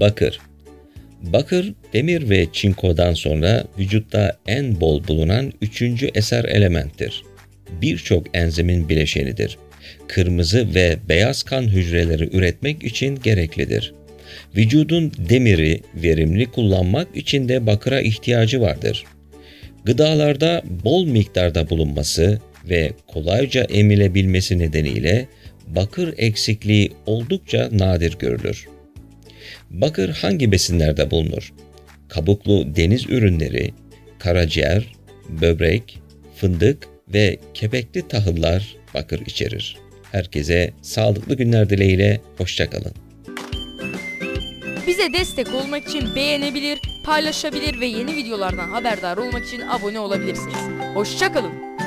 Bakır Bakır, demir ve çinkodan sonra vücutta en bol bulunan üçüncü eser elementtir. Birçok enzimin bileşenidir. Kırmızı ve beyaz kan hücreleri üretmek için gereklidir. Vücudun demiri verimli kullanmak için de bakıra ihtiyacı vardır. Gıdalarda bol miktarda bulunması ve kolayca emilebilmesi nedeniyle bakır eksikliği oldukça nadir görülür. Bakır hangi besinlerde bulunur? Kabuklu deniz ürünleri, karaciğer, böbrek, fındık ve kepekli tahıllar bakır içerir. Herkese sağlıklı günler dileğiyle hoşçakalın. Bize destek olmak için beğenebilir, paylaşabilir ve yeni videolardan haberdar olmak için abone olabilirsiniz. Hoşçakalın.